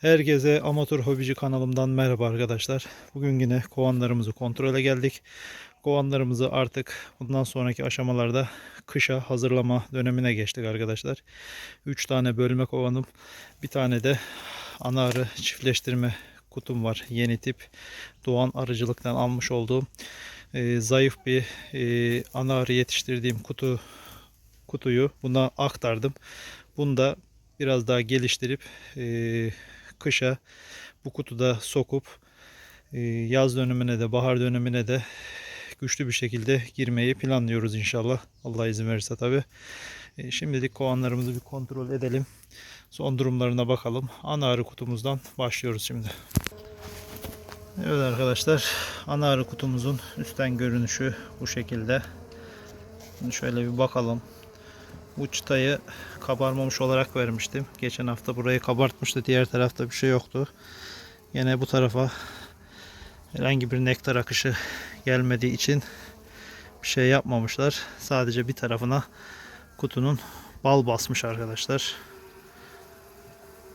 Herkese Amatör Hobici kanalımdan merhaba arkadaşlar. Bugün yine kovanlarımızı kontrole geldik. Kovanlarımızı artık bundan sonraki aşamalarda kışa hazırlama dönemine geçtik arkadaşlar. 3 tane bölme kovanım, bir tane de ana arı çiftleştirme kutum var. Yeni tip Doğan Arıcılık'tan almış olduğum e, zayıf bir e, ana arı yetiştirdiğim kutu kutuyu buna aktardım. Bunu da biraz daha geliştirip e, kışa bu kutuda sokup e, yaz dönemine de bahar dönemine de güçlü bir şekilde girmeyi planlıyoruz inşallah. Allah izin verirse tabi. şimdilik kovanlarımızı bir kontrol edelim. Son durumlarına bakalım. Ana arı kutumuzdan başlıyoruz şimdi. Evet arkadaşlar ana arı kutumuzun üstten görünüşü bu şekilde. Şimdi şöyle bir bakalım. Bu çıtayı kabarmamış olarak vermiştim. Geçen hafta burayı kabartmıştı. Diğer tarafta bir şey yoktu. Yine bu tarafa herhangi bir nektar akışı gelmediği için bir şey yapmamışlar. Sadece bir tarafına kutunun bal basmış arkadaşlar.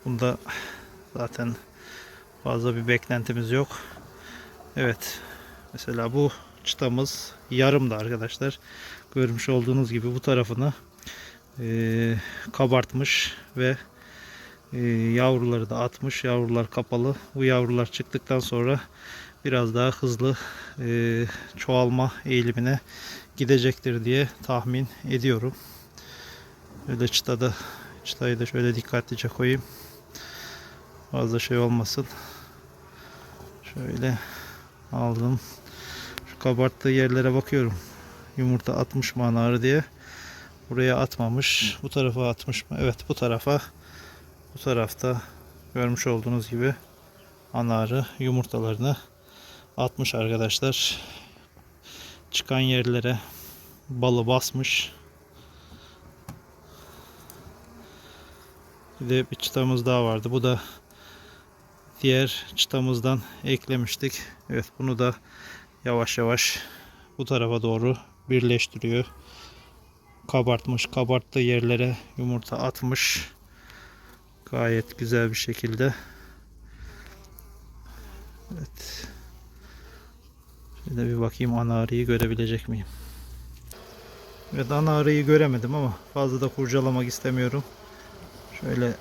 Bunda zaten fazla bir beklentimiz yok. Evet. Mesela bu çıtamız yarımdı arkadaşlar. Görmüş olduğunuz gibi bu tarafını e, kabartmış ve e, yavruları da atmış. Yavrular kapalı. Bu yavrular çıktıktan sonra biraz daha hızlı e, çoğalma eğilimine gidecektir diye tahmin ediyorum. Böyle çıtada çıtayı da şöyle dikkatlice koyayım. Fazla şey olmasın. Şöyle aldım. Şu kabarttığı yerlere bakıyorum. Yumurta atmış mı anarı diye. Buraya atmamış. Bu tarafa atmış mı? Evet bu tarafa. Bu tarafta görmüş olduğunuz gibi anarı yumurtalarını atmış arkadaşlar. Çıkan yerlere balı basmış. Bir de bir çıtamız daha vardı. Bu da diğer çıtamızdan eklemiştik. Evet bunu da yavaş yavaş bu tarafa doğru birleştiriyor kabartmış. Kabarttığı yerlere yumurta atmış. Gayet güzel bir şekilde. Evet. Şöyle bir bakayım ana arıyı görebilecek miyim? Evet ana arıyı göremedim ama fazla da kurcalamak istemiyorum. Şöyle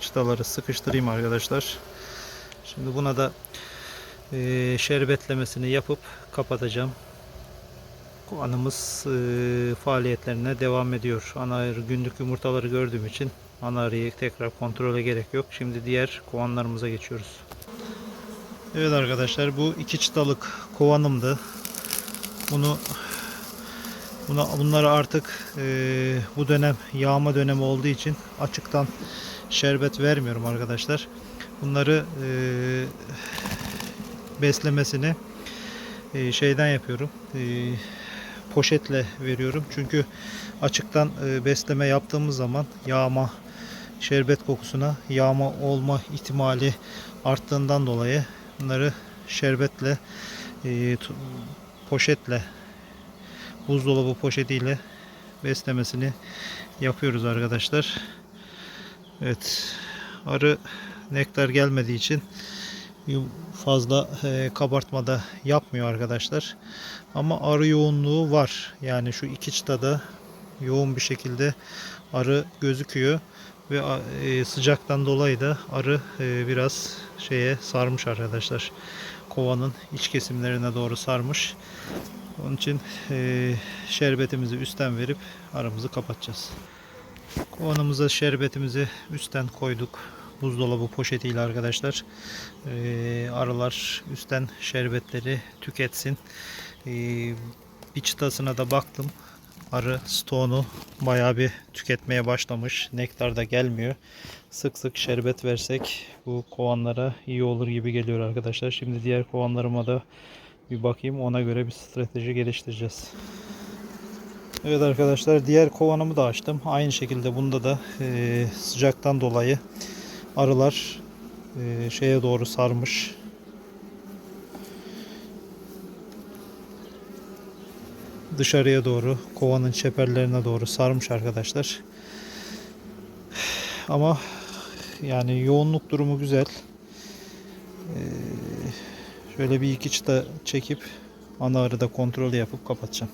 çıtaları sıkıştırayım arkadaşlar. Şimdi buna da şerbetlemesini yapıp kapatacağım kovanımız e, faaliyetlerine devam ediyor. Ana arı günlük yumurtaları gördüğüm için ana arıyı tekrar kontrole gerek yok. Şimdi diğer kovanlarımıza geçiyoruz. Evet arkadaşlar bu iki çıtalık kovanımdı. Bunu buna, bunları artık e, bu dönem yağma dönemi olduğu için açıktan şerbet vermiyorum arkadaşlar. Bunları e, beslemesini e, şeyden yapıyorum. Poşetle veriyorum. Çünkü açıktan e, besleme yaptığımız zaman yağma şerbet kokusuna yağma olma ihtimali arttığından dolayı bunları şerbetle e, poşetle buzdolabı poşetiyle beslemesini yapıyoruz arkadaşlar. Evet arı nektar gelmediği için fazla e, kabartmada yapmıyor arkadaşlar. Ama arı yoğunluğu var. Yani şu iki çıtada yoğun bir şekilde arı gözüküyor ve e, sıcaktan dolayı da arı e, biraz şeye sarmış arkadaşlar. Kovanın iç kesimlerine doğru sarmış. Onun için e, şerbetimizi üstten verip aramızı kapatacağız. Kovanımıza şerbetimizi üstten koyduk buzdolabı poşetiyle arkadaşlar. Ee, arılar üstten şerbetleri tüketsin. Ee, bir çıtasına da baktım. Arı stoğunu bayağı bir tüketmeye başlamış. Nektar da gelmiyor. Sık sık şerbet versek bu kovanlara iyi olur gibi geliyor arkadaşlar. Şimdi diğer kovanlarıma da bir bakayım. Ona göre bir strateji geliştireceğiz. Evet arkadaşlar diğer kovanımı da açtım. Aynı şekilde bunda da e, sıcaktan dolayı arılar e, şeye doğru sarmış. Dışarıya doğru kovanın çeperlerine doğru sarmış arkadaşlar. Ama Yani yoğunluk durumu güzel. Ee, şöyle bir iki çıta çekip ana arıda kontrolü yapıp kapatacağım.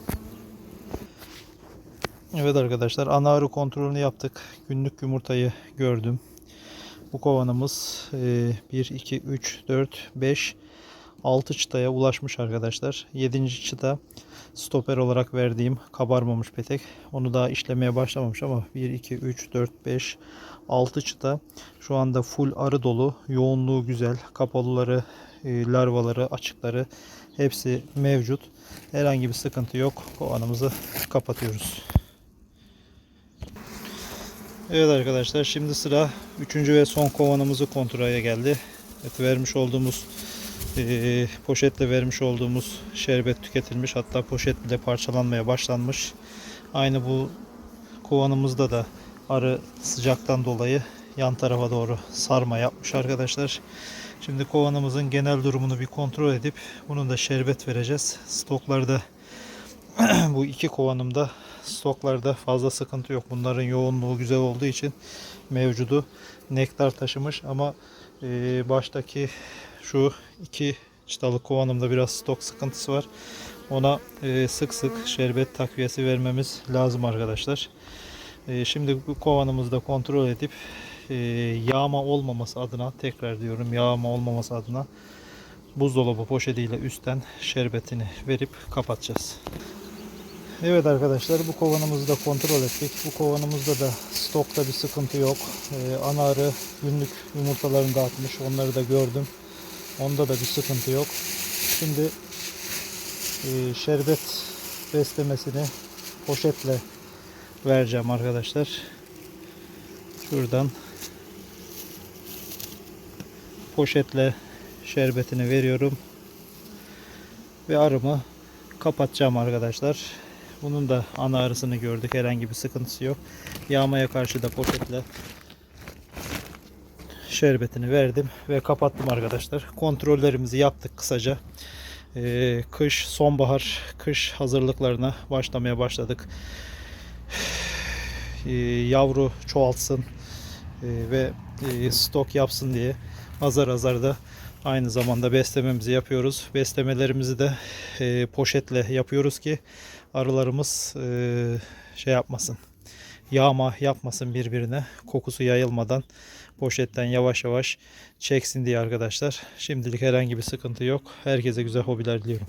Evet arkadaşlar ana arı kontrolünü yaptık. Günlük yumurtayı gördüm. Bu kovanımız e, 1, 2, 3, 4, 5, 6 çıtaya ulaşmış arkadaşlar. 7. çıta stoper olarak verdiğim kabarmamış petek. Onu daha işlemeye başlamamış ama 1, 2, 3, 4, 5, 6 çıta şu anda full arı dolu. Yoğunluğu güzel. Kapalıları, e, larvaları, açıkları hepsi mevcut. Herhangi bir sıkıntı yok. Kovanımızı kapatıyoruz. Evet arkadaşlar şimdi sıra 3. ve son kovanımızı kontrole geldi. Evet, vermiş olduğumuz e, poşetle vermiş olduğumuz şerbet tüketilmiş. Hatta poşet bile parçalanmaya başlanmış. Aynı bu kovanımızda da arı sıcaktan dolayı yan tarafa doğru sarma yapmış arkadaşlar. Şimdi kovanımızın genel durumunu bir kontrol edip bunun da şerbet vereceğiz. Stoklarda bu iki kovanımda stoklarda fazla sıkıntı yok. Bunların yoğunluğu güzel olduğu için mevcudu nektar taşımış ama e, baştaki şu iki çıtalı kovanımda biraz stok sıkıntısı var. Ona e, sık sık şerbet takviyesi vermemiz lazım arkadaşlar. E, şimdi bu kovanımızı da kontrol edip e, yağma olmaması adına tekrar diyorum yağma olmaması adına buzdolabı poşetiyle üstten şerbetini verip kapatacağız. Evet arkadaşlar bu kovanımızı da kontrol ettik. Bu kovanımızda da stokta bir sıkıntı yok. Ee, ana arı günlük yumurtalarını dağıtmış. Onları da gördüm. Onda da bir sıkıntı yok. Şimdi e, şerbet beslemesini poşetle vereceğim arkadaşlar. Şuradan poşetle şerbetini veriyorum. Ve arımı kapatacağım arkadaşlar. Bunun da ana arısını gördük. Herhangi bir sıkıntısı yok. Yağmaya karşı da poşetle şerbetini verdim ve kapattım arkadaşlar. Kontrollerimizi yaptık kısaca. Ee, kış, sonbahar, kış hazırlıklarına başlamaya başladık. Ee, yavru çoğaltsın e, ve e, stok yapsın diye azar azar da aynı zamanda beslememizi yapıyoruz. Beslemelerimizi de e, poşetle yapıyoruz ki arılarımız e, şey yapmasın. Yağma yapmasın birbirine. Kokusu yayılmadan poşetten yavaş yavaş çeksin diye arkadaşlar. Şimdilik herhangi bir sıkıntı yok. Herkese güzel hobiler diliyorum.